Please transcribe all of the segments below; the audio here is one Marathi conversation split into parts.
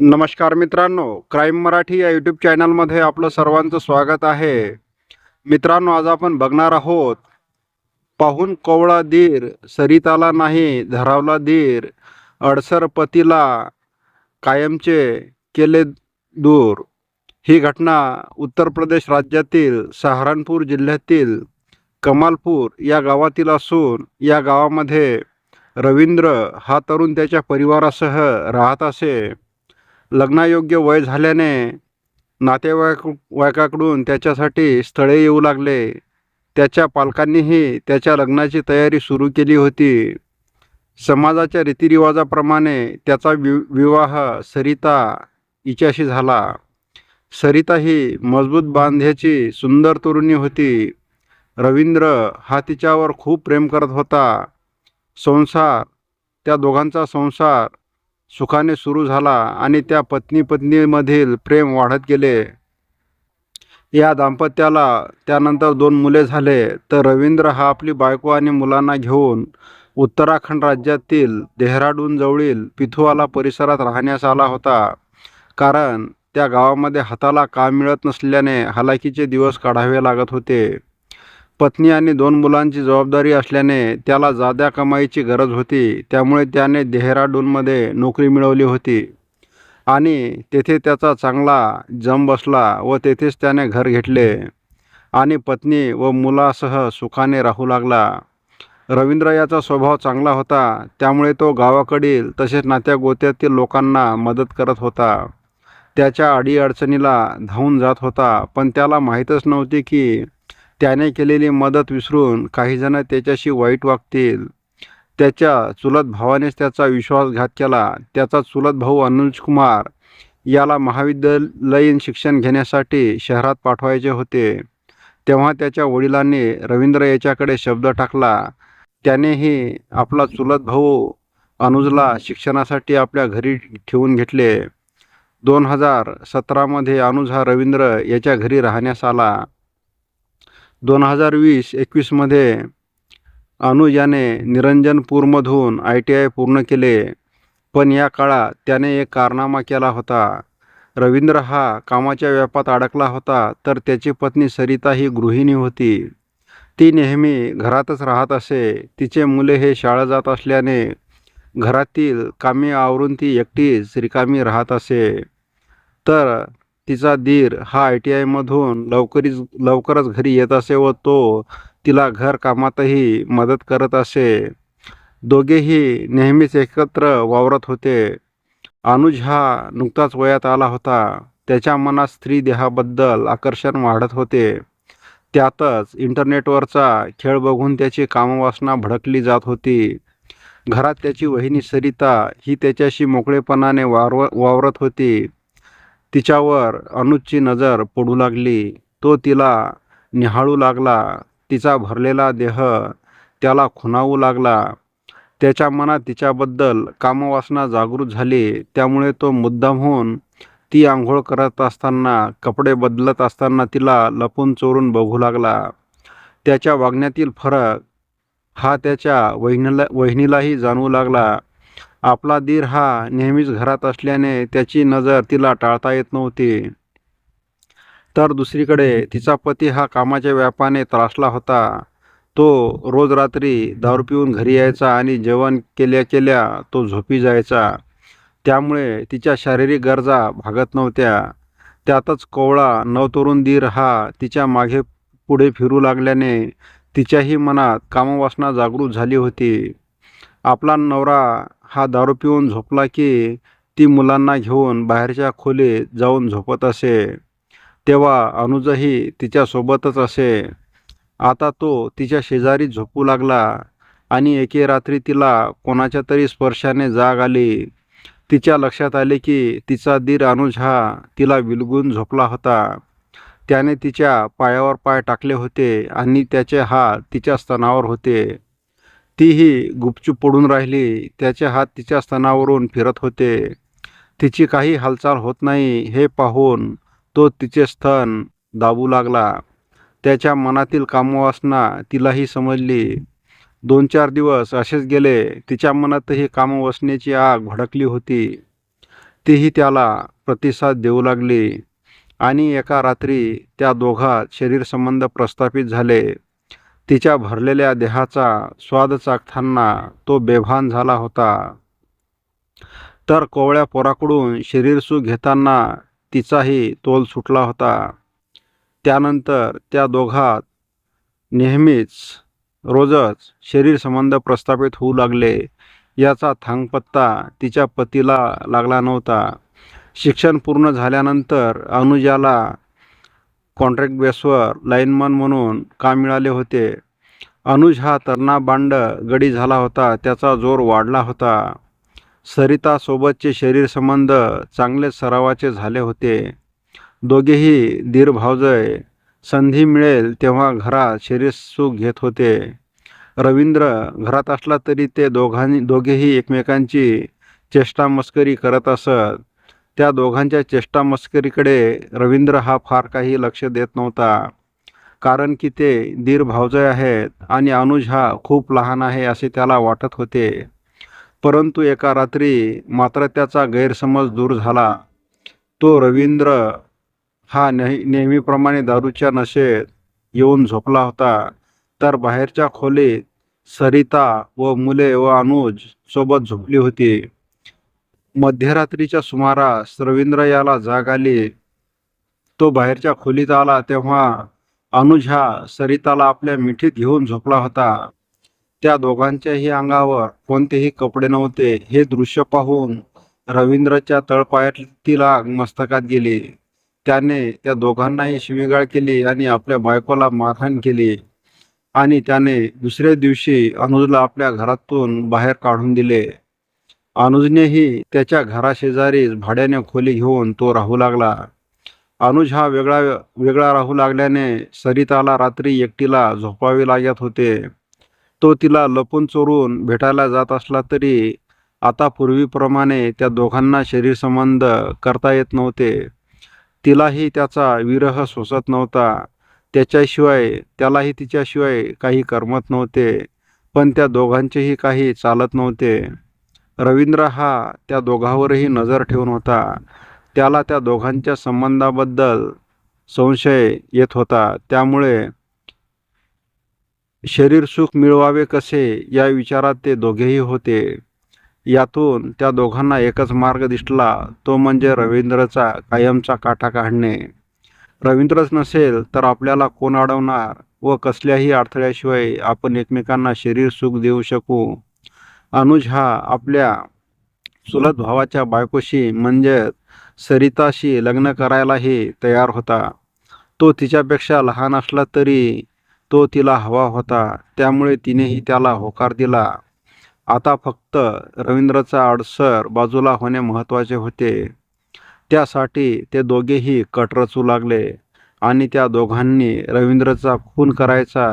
नमस्कार मित्रांनो क्राईम मराठी या यूट्यूब चॅनलमध्ये आपलं सर्वांचं स्वागत आहे. मित्रांनो आज आपण बघणार आहोत पाहून कोवळा धीर सरिताला नाही धरावला धीर अडसर पतीला कायमचे केले दूर. ही घटना उत्तर प्रदेश राज्यातील सहारनपूर जिल्ह्यातील कमालपूर या गावातील असून या गावामध्ये रवींद्र हा तरुण त्याच्या परिवारासह राहत असे. लग्नायोग्य वय झाल्याने नातेवाईक वायकाकडून त्याच्यासाठी स्थळे येऊ लागले. त्याच्या पालकांनीही त्याच्या लग्नाची तयारी सुरू केली होती. समाजाच्या रीतिरिवाजाप्रमाणे त्याचा वि विवाह सरिता हिच्याशी झाला. सरिता ही मजबूत बांध्याची सुंदर तरुणी होती. रवींद्र हा तिच्यावर खूप प्रेम करत होता. संसार त्या दोघांचा संसार सुखाने सुरू झाला आणि त्या पत्नी पत्नीमधील प्रेम वाढत गेले. या दाम्पत्याला त्यानंतर दोन मुले झाले. तर रवींद्र हा आपली बायको आणि मुलांना घेऊन उत्तराखंड राज्यातील देहराडून जवळील पिथुवाला परिसरात राहण्यास आला होता. कारण त्या गावामध्ये हाताला काम मिळत नसल्याने हलाखीचे दिवस काढावे लागत होते. पत्नी आणि दोन मुलांची जबाबदारी असल्याने त्याला जाद्या कमाईची गरज होती. त्यामुळे त्याने देहराडूनमध्ये नोकरी मिळवली होती. आणि तेथे त्याचा चांगला जम बसला व तेथेच त्याने घर घेतले. आणि पत्नी व मुलासह सुखाने राहू लागला. रवींद्र याचा स्वभाव चांगला होता. त्यामुळे तो गावाकडील तसेच नात्या गोत्यातील लोकांना मदत करत होता. त्याच्या अडीअडचणीला धावून जात होता. पण त्याला माहीतच नव्हती की त्याने केलेली मदत विसरून काहीजणं त्याच्याशी वाईट वागतील. त्याच्या चुलत भावानेच त्याचा विश्वासघात केला. त्याचा चुलत भाऊ अनुज कुमार याला महाविद्यालयीन शिक्षण घेण्यासाठी शहरात पाठवायचे होते. तेव्हा त्याच्या वडिलांनी रवींद्र याच्याकडे शब्द टाकला. त्यानेही आपला चुलत भाऊ अनुजला शिक्षणासाठी आपल्या घरी ठेवून घेतले. दोन हजार सतरामध्ये अनुज हा रवींद्र याच्या घरी राहण्यास आला. दोन हजार वीस एकवीसमध्ये अनुज याने निरंजनपूरमधून आय टी आय पूर्ण केले. पण या काळात त्याने एक कारनामा केला होता. रवींद्र हा कामाच्या व्यापात अडकला होता तर त्याची पत्नी सरिता ही गृहिणी होती. ती नेहमी घरातच राहत असे. तिचे मुले हे शाळा जात असल्याने घरातील कामे आवरून ती एकटीच रिकामी राहत असे. तर तिचा दीर हा आय टी आयमधून लवकरीच लवकरच घरी येत असे व तो तिला घरकामातही मदत करत असे. दोघेही नेहमीच एकत्र वावरत होते. अनुज हा नुकताच वयात आला होता. त्याच्या मनात स्त्री देहाबद्दल आकर्षण वाढत होते. त्यातच इंटरनेटवरचा खेळ बघून त्याची कामवासना भडकली जात होती. घरात त्याची वहिनी सरिता ही त्याच्याशी मोकळेपणाने वावर वावरत होती. तिच्यावर अनुजची नजर पडू लागली. तो तिला निहाळू लागला. तिचा भरलेला देह त्याला खुणावू लागला. त्याच्या मनात तिच्याबद्दल कामवासना जागृत झाली. त्यामुळे तो मुद्दाम होऊन ती आंघोळ करत असताना कपडे बदलत असताना तिला लपून चोरून बघू लागला. त्याच्या वागण्यातील फरक हा त्याच्या वहिनीला वहिनीलाही जाणवू लागला. आपला दीर हा नेहमीच घरात असल्याने त्याची नजर तिला टाळता येत नव्हती. तर दुसरीकडे तिचा पती हा कामाच्या व्यापाने त्रासला होता. तो रोज रात्री दारू पिऊन घरी यायचा आणि जेवण केल्या केल्या तो झोपी जायचा. त्यामुळे तिच्या शारीरिक गरजा भागत नव्हत्या. त्यातच कोवळा नवतरुण दीर हा तिच्यामागे पुढे फिरू लागल्याने तिच्याही मनात कामवासना जागृत झाली होती. आपला नवरा हा दारू पिऊन झोपला की ती मुलांना घेऊन बाहेरच्या खोलीत जाऊन झोपत असे. तेव्हा अनुजही तिच्यासोबतच असे. आता तो तिच्या शेजारी झोपू लागला आणि एके रात्री तिला कोणाच्या तरी स्पर्शाने जाग आली. तिच्या लक्षात आले की तिचा दीर अनुज हा तिला विलगून झोपला होता. त्याने तिच्या पायावर पाय टाकले होते आणि त्याचे हात तिच्या स्तनावर होते. तीही गुपचूप पडून राहिली. त्याचे हात तिच्या स्तनावरून फिरत होते. तिची काही हालचाल होत नाही हे पाहून तो तिचे स्तन दाबू लागला. त्याच्या मनातील कामवासना तिलाही समजली. दोन चार दिवस असेच गेले. तिच्या मनातही कामवसनेची आग भडकली होती. तीही त्याला प्रतिसाद देऊ लागली. आणि एका रात्री त्या दोघात शरीरसंबंध प्रस्थापित झाले. तिच्या भरलेल्या देहाचा स्वाद चाखताना तो बेभान झाला होता. तर कोवळ्या पोराकडून शरीरसू घेताना तिचाही तोल सुटला होता. त्यानंतर त्या दोघात नेहमीच रोजच शरीरसंबंध प्रस्थापित होऊ लागले याचा थांगपत्ता तिच्या पतीला लागला नव्हता. शिक्षण पूर्ण झाल्यानंतर अनुजाला कॉन्ट्रॅक्ट बेसवर लाईनमन म्हणून काम मिळाले होते. अनुज हा तरणा बांड गडी झाला होता त्याचा जोर वाढला होता. सरितासोबतचे शरीरसंबंध चांगले सरावाचे झाले होते. दोघेही दीर भावजय संधी मिळेल तेव्हा घरात शरीरसुख घेत होते. रवींद्र घरात असला तरी ते दोघांनी दोघेही एकमेकांची चेष्टा मस्करी करत असत. त्या दोघांच्या चेष्टा मस्करीकडे रवींद्र हा फार काही लक्ष देत नव्हता. कारण की ते दीर भावजय आहेत आणि अनुज हा खूप लहान आहे असे त्याला वाटत होते. परंतु एका रात्री मात्र त्याचा गैरसमज दूर झाला. तो रवींद्र हा नेह नेहमीप्रमाणे दारूच्या नशेत येऊन झोपला होता. तर बाहेरच्या खोलीत सरिता व मुले व अनुज सोबत झोपली होती. मध्यरात्रीच्या सुमारास रवींद्र याला जाग आली. तो बाहेरच्या खोलीत आला तेव्हा अनुज हा सरिताला आपल्या मिठीत घेऊन झोपला होता. त्या दोघांच्याही अंगावर कोणतेही कपडे नव्हते. हे दृश्य पाहून रवींद्रच्या तळपायातील आग मस्तकात गेली. त्याने त्या दोघांनाही शिवीगाळ केली आणि आपल्या बायकोला मारहाण केली. आणि त्याने दुसऱ्या दिवशी अनुजला आपल्या घरातून बाहेर काढून दिले. अनुजनेही त्याच्या घराशेजारीच भाड्याने खोली घेऊन तो राहू लागला. अनुज हा वेगळा वेगळा राहू लागल्याने सरिताला रात्री एकटीला झोपावे लागत होते. तो तिला लपून चोरून भेटायला जात असला तरी आता पूर्वीप्रमाणे त्या दोघांना शरीरसंबंध करता येत नव्हते. तिलाही त्याचा विरह सोसत नव्हता. त्याच्याशिवाय त्यालाही तिच्याशिवाय काही करमत नव्हते. पण त्या दोघांचेही काही चालत नव्हते. रवींद्र हा त्या दोघांवरही नजर ठेवून होता. त्याला त्या दोघांच्या संबंधाबद्दल संशय येत होता. त्यामुळे शरीरसुख मिळवावे कसे या विचारात ते दोघेही होते. यातून त्या दोघांना एकच मार्ग दिसला तो म्हणजे रवींद्रचा कायमचा काटा काढणे. रवींद्रच नसेल तर आपल्याला कोण अडवणार व कसल्याही अडथळ्याशिवाय आपण एकमेकांना शरीर सुख देऊ शकू. अनुज हा आपल्या चुलत भावाच्या बायकोशी म्हणजेच सरिताशी लग्न करायलाही तयार होता. तो तिच्यापेक्षा लहान असला तरी तो तिला हवा होता. त्यामुळे तिनेही त्याला होकार दिला. आता फक्त रवींद्रचा अडसर बाजूला होणे महत्त्वाचे होते. त्यासाठी ते दोघेही कट रचू लागले आणि त्या दोघांनी रवींद्रचा खून करायचा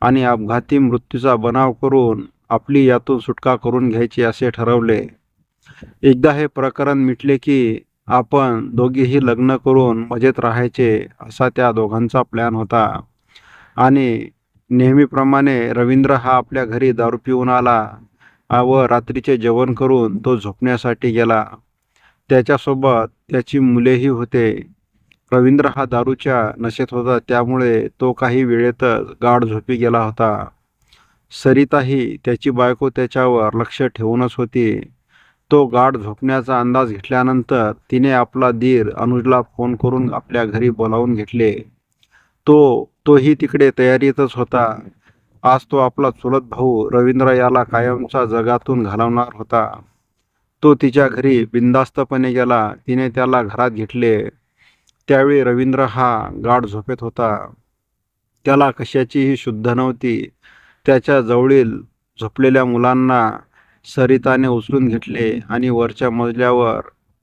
आणि अपघाती मृत्यूचा बनाव करून आपली यातून सुटका करून घ्यायची असे ठरवले. एकदा हे प्रकरण मिटले की आपण दोघेही लग्न करून मजेत राहायचे असा त्या दोघांचा प्लॅन होता. आणि नेहमीप्रमाणे रवींद्र हा आपल्या घरी दारू पिऊन आला व रात्रीचे जेवण करून तो झोपण्यासाठी गेला. त्याच्यासोबत त्याची मुलेही होते. रवींद्र हा दारूच्या नशेत होता त्यामुळे तो काही वेळेतच गाढ झोपी गेला होता. सरिताही त्याची बायको त्याच्यावर लक्ष ठेवूनच होती. तो गाढ झोपण्याचा अंदाज घेतल्यानंतर तिने आपला दीर अनुजला फोन करून आपल्या घरी बोलावून घेतले. तो तोही तिकडे तयारीतच होता. आज तो आपला चुलत भाऊ रवींद्र याला कायमचा जगातून घालवणार होता. तो तिच्या घरी बिंदास्तपणे गेला. तिने त्याला घरात घेतले. त्यावेळी रवींद्र हा गाढ झोपेत होता. त्याला कशाचीही शुद्ध नव्हती. त्याच्या जवळील झोपलेल्या मुलांना सरिताने उचलून घेतले आणि वरच्या मजल्यावर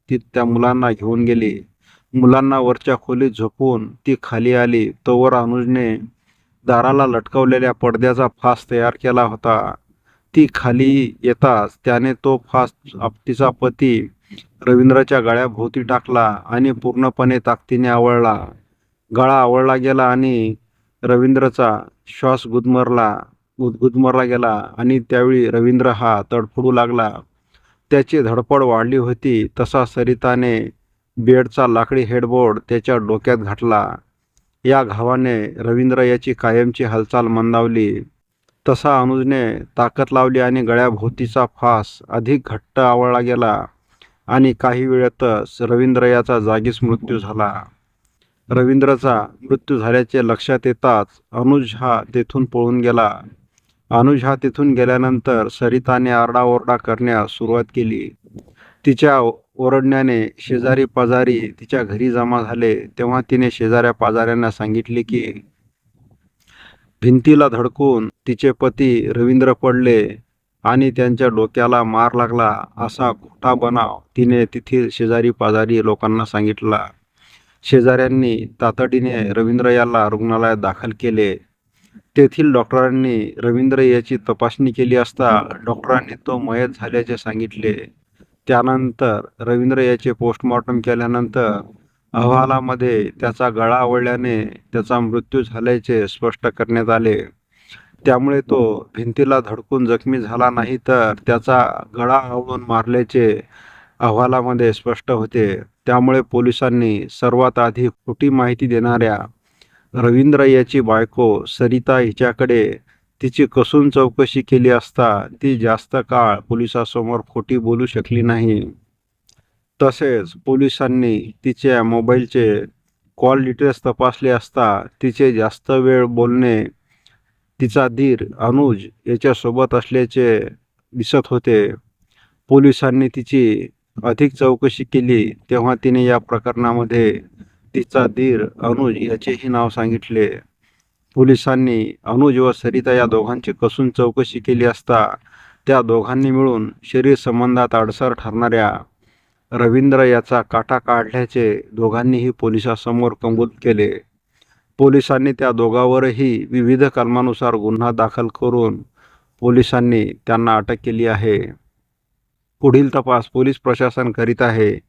ती त्या मुलांना घेऊन गेली. मुलांना वरच्या खोलीत झोपून ती खाली आली. तोवर अनुजने दाराला लटकवलेल्या पडद्याचा फास तयार केला होता. ती खाली येताच त्याने तो फास आपतीचा पती रवींद्रच्या गळ्याभोवती टाकला आणि पूर्णपणे ताकदीने आवळला. गळा आवळला गेला आणि रवींद्रचा श्वास गुदमरला. गुदमरला गेला आणि त्यावेळी रवींद्र हा तडफडू लागला. त्याची धडपड वाढली होती तसा सरिताने बेडचा लाकडी हेडबोर्ड त्याच्या डोक्यात घातला. या घावाने रवींद्र याची कायमची हालचाल मंदावली. तसा अनुजने ताकद लावली आणि गळ्याभोवतीचा फास अधिक घट्ट आवळला गेला आणि काही वेळातच रवींद्र याचा जागीच मृत्यू झाला. रवींद्रचा मृत्यू झाल्याचे लक्षात येताच अनुज हा तेथून पळून गेला. अनुज हा तिथून गेल्यानंतर सरिताने आरडाओरडा करण्यास सुरुवात केली. तिच्या ओरडण्याने शेजारी पाजारी तिच्या घरी जमा झाले तेव्हा तिने शेजाऱ्या पाजाऱ्यांना सांगितले की भिंतीला धडकून तिचे पती रवींद्र पडले आणि त्यांच्या डोक्याला मार लागला असा खोटा बनाव तिने तेथील शेजारी पाजारी लोकांना सांगितला. शेजाऱ्यांनी तातडीने रवींद्र याला रुग्णालयात दाखल केले. तेथील डॉक्टरांनी रवींद्र याची तपासणी केली असता डॉक्टरांनी तो मयत झाल्याचे सांगितले. त्यानंतर रवींद्र याचे पोस्टमॉर्टम केल्यानंतर अहवालामध्ये त्याचा गळा आवळल्याने त्याचा मृत्यू झाल्याचे स्पष्ट करण्यात आले. त्यामुळे तो भिंतीला धडकून जखमी झाला नाही तर त्याचा गळा आवळून मारल्याचे अहवालामध्ये स्पष्ट होते. त्यामुळे पोलिसांनी सर्वात आधी खोटी माहिती देणाऱ्या रवींद्र याची बायको सरिता हिच्याकडे तिची कसून चौकशी केली असता ती जास्त काळ पोलिसासमोर खोटी बोलू शकली नाही. तसेच पोलिसांनी तिच्या मोबाईलचे कॉल डिटेल्स तपासले असता तिचे जास्त वेळ बोलणे तिचा धीर अनुज याच्यासोबत असल्याचे दिसत होते. पोलिसांनी तिची अधिक चौकशी केली तेव्हा तिने या प्रकरणामध्ये तिचा धीर अनुज याचेही नाव सांगितले. पोलिसांनी अनुज व सरिता या दोघांची कसून चौकशी केली असता त्या दोघांनी मिळून शरीर संबंधात अडसर ठरणाऱ्या रवींद्र याचा काटा काढल्याचे दोघांनीही पोलिसासमोर कबूल केले. पोलिसांनी त्या दोघांवरही विविध कलमानुसार गुन्हा दाखल करून पोलिसांनी त्यांना अटक केली आहे. पुढील तपास पोलीस प्रशासन करीत आहे.